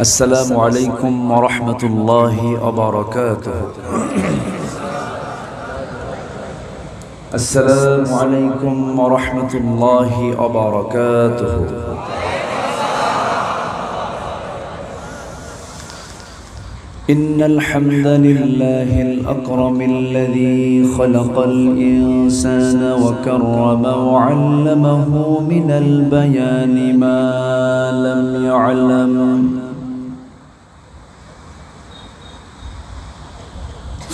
السلام عليكم ورحمة الله وبركاته. السلام عليكم ورحمة الله وبركاته. إن الحمد لله الأكرم الذي خلق الإنسان وكرم وعلمه من البيان ما لم يعلم.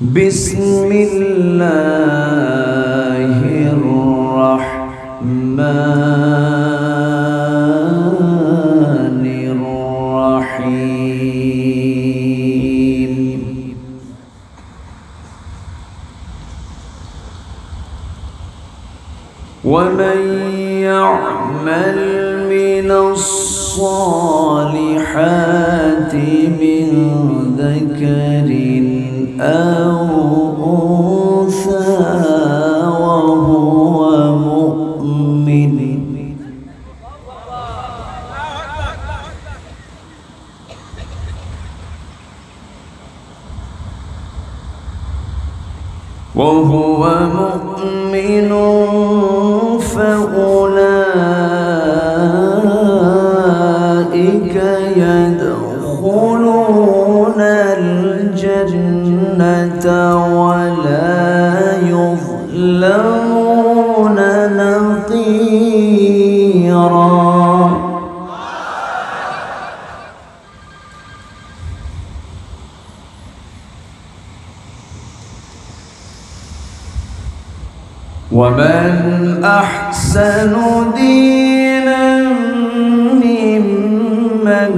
بسم الله الرحمن وهو مؤمن ومن أحسن دينا ممن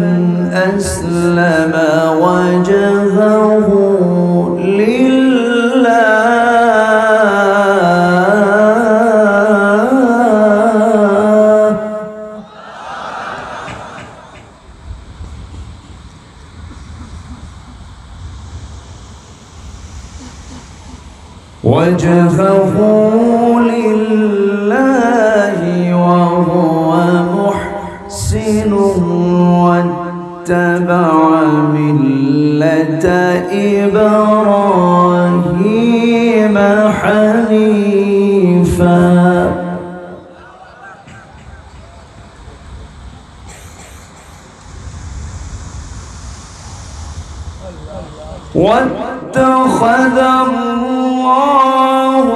أسلم وجهه واتخذ الله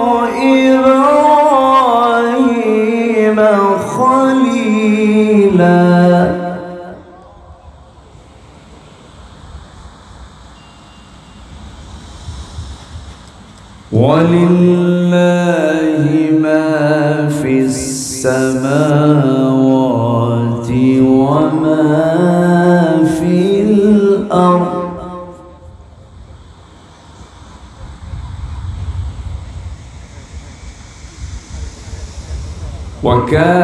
إبراهيم خليلا. ولله ما في السماوات وما في الأرض. Yeah.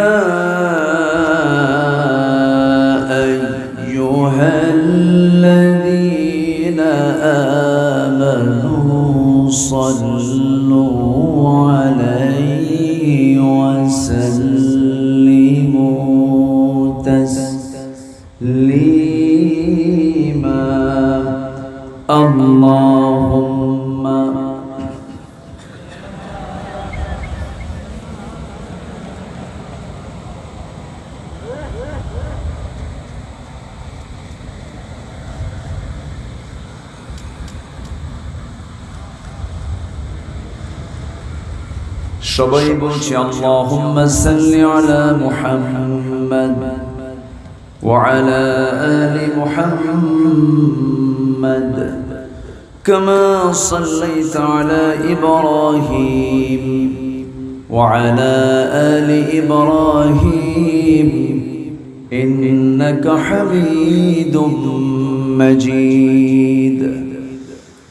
সবাই বলছি আল্লাহুম্মা সাল্লি আলা মুহাম্মাদ وعلى آل محمد كما صليت على إبراهيم وعلى آل إبراهيم إنك حميد مجيد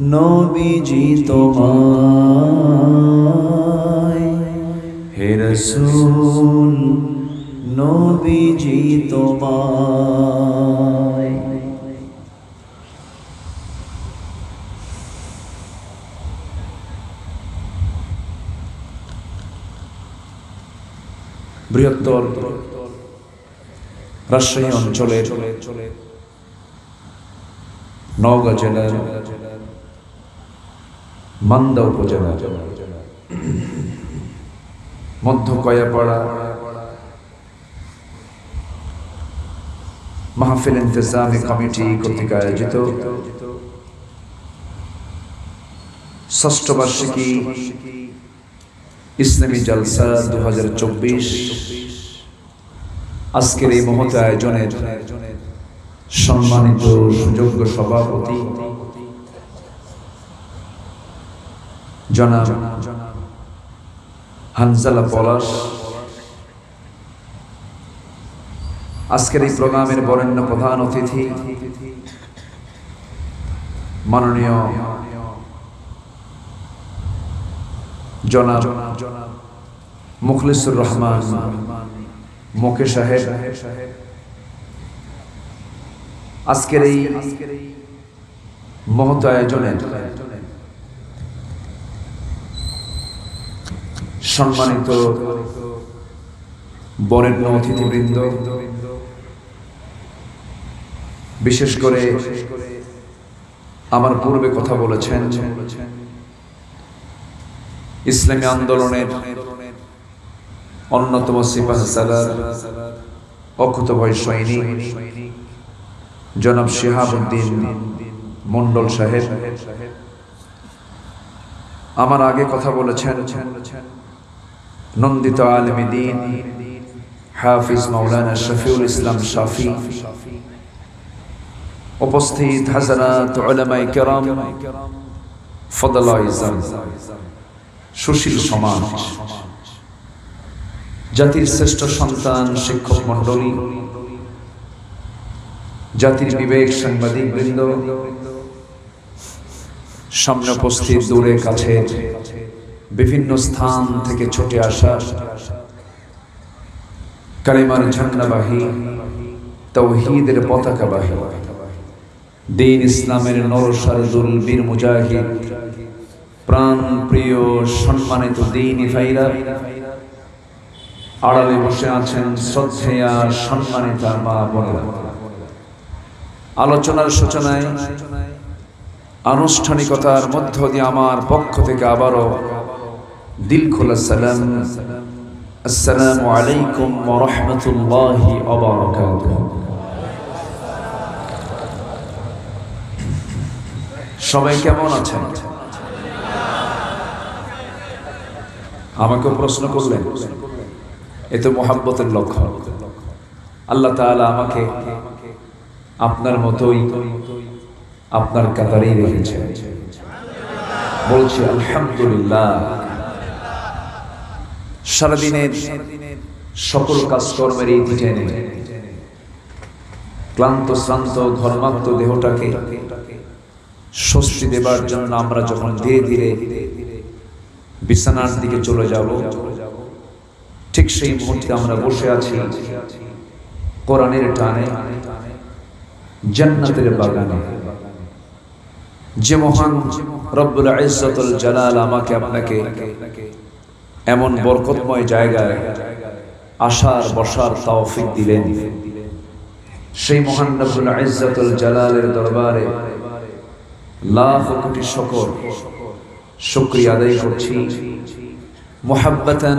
নবীজি তোমায়। হে রসুল নবীজি তোমায়। বৃহত্তর রাজশাহী অঞ্চলের নওগাঁ জেলার মান্দা উপজেলা মধ্য কয়াপাড়া মাহফিল ইন্তজামি কমিটি কর্তৃক আয়োজিত। ষষ্ঠ বার্ষিকী ইসলামী জলসা দু হাজার চব্বিশ। আজকের এই মহৎ আয়োজনের সম্মানিত সুযোগ্য সভাপতি জনাব হানজালা পলাশ। আজকের এই প্রোগ্রামের বরেণ্য প্রধান অতিথি, মাননীয় জনাব মুখলিসুর রহমান মুকে সাহেব। আজকের এই মহৎ আয়োজনে সম্মানিত বরেণ্য অতিথিবৃন্দ, বিশেষ করে আমার পূর্বে কথা বলেছেন ইসলামী আন্দোলনের অন্যতম সিপাহ সালার সৈনিক জনাব শিহাবুদ্দিন মন্ডল সাহেব। আমার আগে কথা বলেছেন নন্দিত আলমী দিন, হাফিজ মাওলানা শফিউল ইসলাম শাফি। উপস্থিত সুশীল সমাজ। জাতির শ্রেষ্ঠ সন্তান শিক্ষক মণ্ডলী, জাতির বিবেক সাংবাদিক বৃন্দ সামনে উপস্থিত দূরে কাছে বিভিন্ন স্থান থেকে ছুটে আসা। কালিমার ঝান্ডাবাহী তৌহিদের পতাকাবাহী দিন ইসলামের নরসারদুল বীর মুজাহিদ। প্রাণ প্রিয় সম্মানিত দিন ভাইরা, আড়ালে বসে আছেন শ্রদ্ধেয়া, সম্মানিতা মা বোনেরা। আলোচনার সূচনায় আনুষ্ঠানিকতার মধ্য দিয়ে আমার পক্ষ থেকে আবারও দিল খোলা সালাম। আসসালামু আলাইকুম রাহমাতুল্লাহি সবাই কেমন আছেন? আমাকে প্রশ্ন করলেন, এ তো মোহাব্বতের লক্ষ্য। আল্লাহ তাআলা আমাকে আপনার মতোই আপনার কাতারেই রেখেছে বলছি, আলহামদুলিল্লাহ। সারাদিনের সকল কাজকর্মের এই টেনে ক্লান্ত, শ্রান্ত ঘর্মাক্ত দেহটাকে স্বস্তি দেবার জন্য আমরা যখন ধীরে ধীরে বিছানার দিকে চলে যাব, ঠিক সেই মুহূর্তে আমরা বসে আছি কোরআনের টানে, জান্নাতের বাগানে। যে মহান রব্বুল ইজ্জতুল জালাল আমাকে আপনাকে এমন বরকতময় জায়গায় আসার বসার তৌফিক দিলেন। সেই মহান রব্বুল ইজ্জতুল জালালের দরবারে লাখ কোটি শকর। শুকরিয়া আদায় করছি। মোহাব্বতান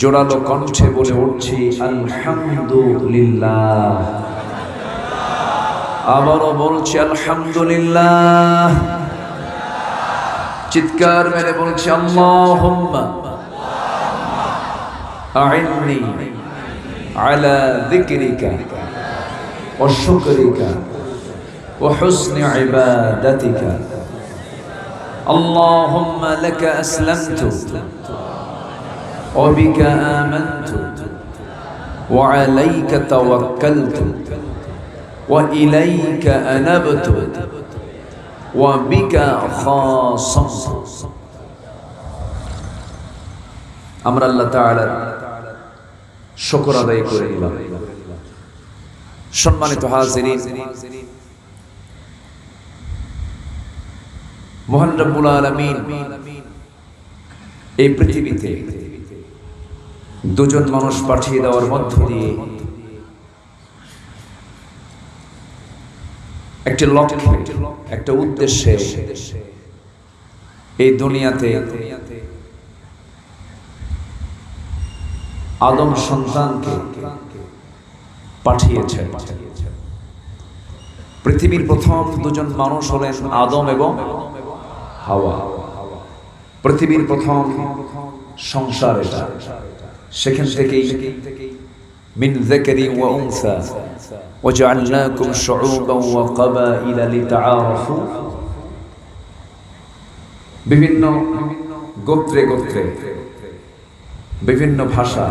জোরালো কণ্ঠে বলে উঠছি, আলহামদুলিল্লাহ। আবারও বলছি, আলহামদুলিল্লাহ। চিৎকার মেরে বলছি আল্লাহুম্মা আইন্নি আলা যিকরিকা ওয়া শুকরিকা ওয়া হুসনি ইবাদাতিকা اللهم لك أسلمت وبك آمنت وعليك توكلت وإليك أنبت ওয়াবিকা আমরা আল্লাহ তাআলার শকর আদায় করে নিলাম। সম্মানিত হাজিরিন, মহান রব্বুল আলামিন, এই পৃথিবীতে দুজন মানুষ পাঠিয়ে দেওয়ার মধ্য দিয়ে একটি লক্ষ্যে, একটা উদ্দেশ্যে এই দুনিয়াতে আদম সন্তানকে পাঠিয়েছে। পৃথিবীর প্রথম দুজন মানুষ হলেন আদম এবং হাওয়া। পৃথিবীর প্রথম সংসার সেখান থেকেই মিন যাকারি ওয়া উনসা وجعلناكم شعوبا وقبائل لتعارفوا বিভিন্ন গোত্রে গোত্রে বিভিন্ন ভাষা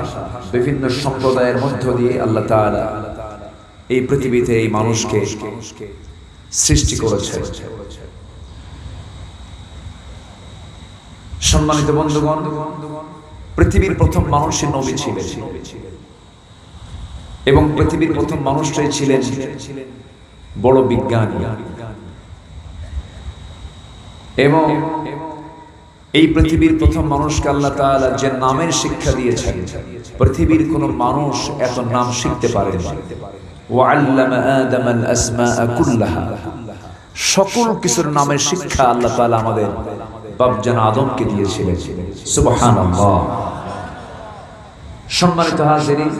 বিভিন্ন সম্প্রদায়ের মধ্য দিয়ে আল্লাহ তাআলা এই পৃথিবীতে এই মানুষকে সৃষ্টি করেছে সম্মানিত বন্ধুগণ পৃথিবীর প্রথম মানুষের নবী ছিলেন এবং পৃথিবীর প্রথম মানুষটাই ছিলেন বড় বিজ্ঞানী। এবং এই পৃথিবীর প্রথম মানুষকে আল্লাহ তাআলা যে নামের শিক্ষা দিয়েছেন, পৃথিবীর কোনো মানুষ এত নাম শিখতে পারে সকল কিছুর নামের শিক্ষা আল্লাহ তাআলা আমাদের বাপজান আদমকে দিয়েছিলেন। সুবহানাল্লাহ। সম্মানিত হাজিরিন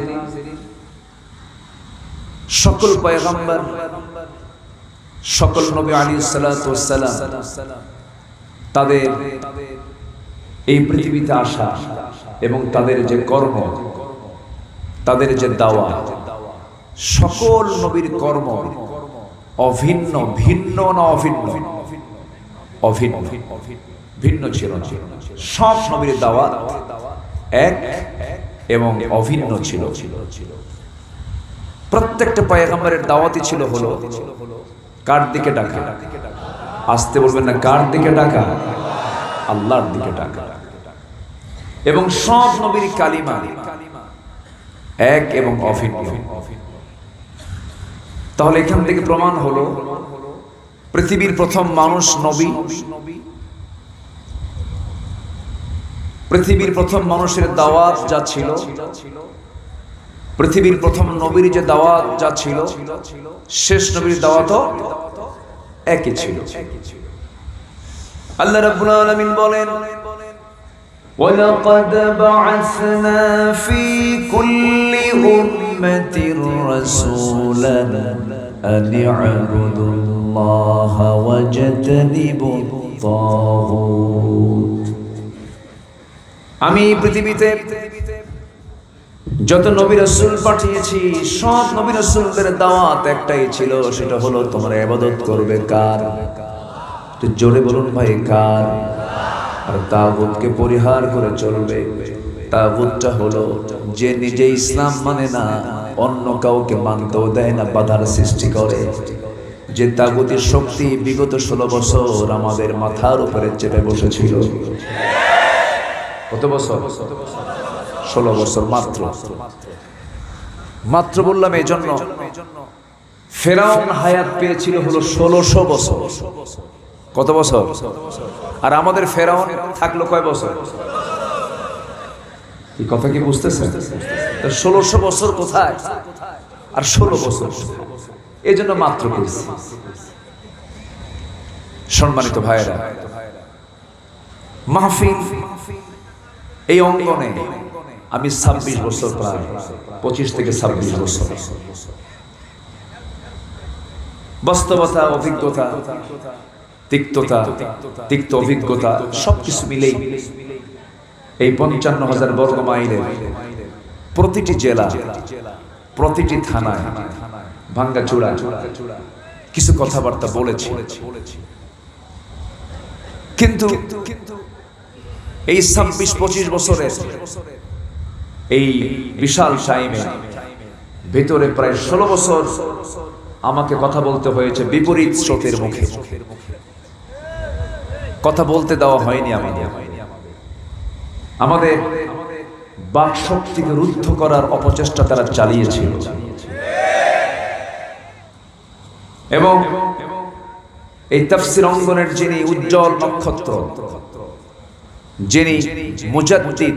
সকল পয়গম্বর, সকল নবী আলী সালাম, তাদের এই পৃথিবীতে আসা এবং তাদের যে কর্ম, তাদের যে দাওয়া, সকল নবীর কর্ম অভিন্ন, ভিন্ন না অভিন্ন? অভিন্ন, ভিন্ন ছিল সব নবীর দাওয়া এক এবং অভিন্ন ছিল ছিল। প্রত্যেকটা পয়গম্বরের দাওয়াতই ছিল হলো কার দিকে ডাকা? আসতে বলবেন না, কার দিকে ডাকা? আল্লাহর দিকে ডাকা। এবং সব নবীর কালিমা এক এবং অভিন্ন। তাহলে এখান থেকে প্রমাণ হলো, পৃথিবীর প্রথম মানুষ নবী। পৃথিবীর প্রথম মানুষের দাওয়াত যা ছিল পৃথিবীর প্রথম নবীর যে দাওয়াত যা ছিল শেষ নবীর দাওয়াতও একই ছিল আল্লাহ রাব্বুল আলামিন বলেন ولقد بعثنا في كل أمة رسولا أن اعبدوا الله واجتنبوا الطاغوت আমি এই পৃথিবীতে যত নবী রাসূল পাঠিয়েছি, সব নবী রাসূলদের দাওয়াত একটাই ছিল, সেটা হলো তোমরা ইবাদত করবে কার? জোরে বলুন ভাই, কার? আর তাগুতকে পরিহার করে চলবে। তাগুতটা হলো যে নিজে ইসলাম মানে না, অন্য কাউকে মানতেও দেয় না, বাধার সৃষ্টি করে। যে তাগুতের শক্তি বিগত ষোলো বছর আমাদের মাথার উপরে চেপে বসেছিল। কত বছর? ষোলো বছর মাত্র। মাত্র বললাম এই জন্য ফেরাউন হায়াত পেয়েছিল হলো ষোলোশো বছর। কত বছর? আর আমাদের ফেরাউন থাকল কয় বছর? এই কথা কি বুঝতেছেন? তো ষোলোশো বছর কোথায়? আর ষোলো বছর এই জন্য মাত্র পেয়েছি। সম্মানিত ভাইয়েরা, মাহফিল এই অঙ্গনে আমি ছাব্বিশ বছর প্রায়, পঁচিশ থেকে ছাব্বিশ বছর। বাস্তবতা, অভিজ্ঞতা, তিক্ততা, তিক্ত অভিজ্ঞতা, সবকিছু মিলেই এই পঞ্চান্ন হাজার বর্গ মাইলের প্রতিটি জেলা, প্রতিটি থানায় ভাঙ্গা চূড়া। কিছু কথাবার্তা বলেছি। কিন্তু এই ছাব্বিশ, পঁচিশ বছরের এই বিশাল টাইমে ভেতরে প্রায় ষোলো বছর আমাকে কথা বলতে হয়েছে বিপরীত স্রোতের মুখে। কথা বলতে দেওয়া হয়নি আমি আমাদের বাক শক্তিকে রুদ্ধ করার অপচেষ্টা তারা চালিয়েছিল। এবং এই তাফসির অঙ্গনের যিনি উজ্জ্বল নক্ষত্র, যিনি মুজাদ্দিদ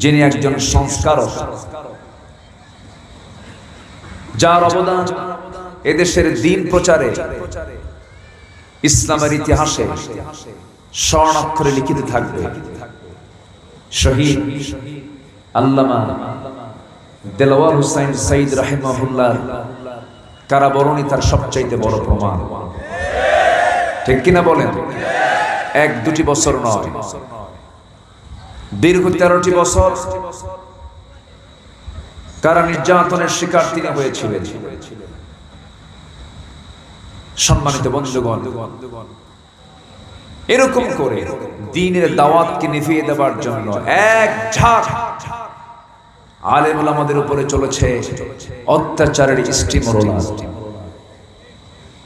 যিনি একজন সংস্কারক। যার অবদান এদেশের দিন প্রচারে, ইসলামের ইতিহাসে স্বর্ণাক্ষরে লিখিত থাকবে। শহীদ আল্লামা দেলাওয়ার হুসাইন কারাবরণী তার সবচাইতে বড় প্রমাণ। ঠিক কিনা বলেন? এক দুটি বছর নয়। দীর্ঘ তেরোটি বছর কারা নির্যাতনের শিকার তিনি হয়েছিলেন। সম্মানিত বন্ধুগণ, এরকম করে দিনের দাওয়াতকে নিভিয়ে দেওয়ার জন্য এক ঝাঁক আলেমুল আমাদের উপরে চলেছে অত্যাচারের স্টিমরোলা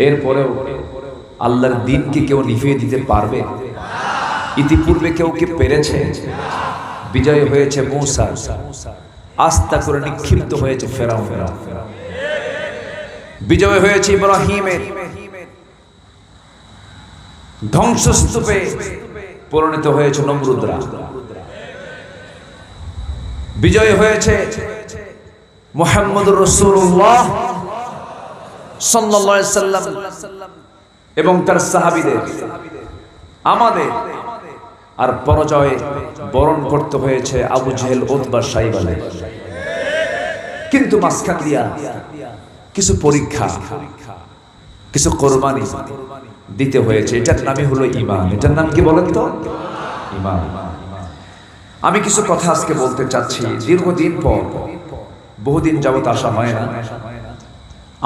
এরপরেও আল্লাহর দিনকে কেউ নিভিয়ে দিতে পারবে? ইতিপূর্বে কেউ কি পেরেছে? বিজয় হয়েছে মৌসা। আস্থা করে নিক্ষিপ্ত হয়েছে ফেরাও ফেরাও বিজয় হয়েছে ইব্রাহিমের। ধ্বংসস্তূপে পরিণত হয়েছে নমরুদ্রা। বিজয় হয়েছে মোহাম্মদ রসুল্লাহ সাল্লাম এবং তার সাহাবিদের। আমাদের আর পরাজয়ে বরণ করতে হয়েছে আবু জেহেল ওতবা সাইবালে কিন্তু মাঝখান দিয়া কিছু পরীক্ষা, কিছু কোরবানি দিতে হয়েছে। এটার নামই হলো ইমান এটার নাম কি বলেন তো? ইমান আমি কিছু কথা আজকে বলতে চাচ্ছি। দীর্ঘদিন পর, বহুদিন যাবত আসা হয় না।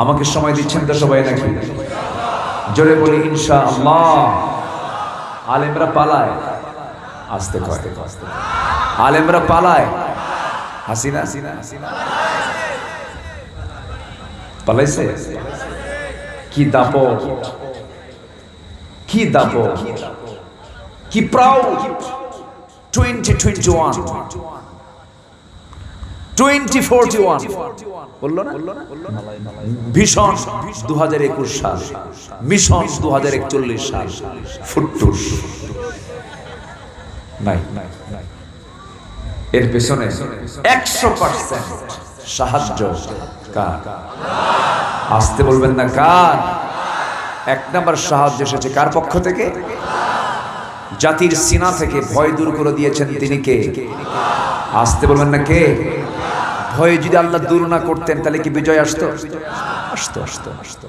আমাকে সময় দিচ্ছেন তো সবাই নাকি? জোরে বলি ইনশা আল্লাহ আলেমরা পালায়। আসতে কয়। আলেমরা পালায়। হাসিনা? হাসিনা হাসিনা পালাইছে কি দাপ কি দাপ কি প্রাউড টোয়েন্টি টোয়েন্টি ওয়ান দু হাজার একুশ সাল। মিশন দু হাজার একচল্লিশ সাল। ফুটটুস নাই এর পেছনে একশো পার্সেন্ট সাহায্য। কার? আসতে বলবেন না, কার? এক নাম্বার সাহায্য এসেছে কার পক্ষ থেকে? জাতির সিনা থেকে ভয় দূর করে দিয়েছেন তিনি কে? আসতে বলবেন না, কে? ভয় যদি আল্লাহ দূর না করতেন, তাহলে কি বিজয় আসতো? আসতো আসতো আসতো।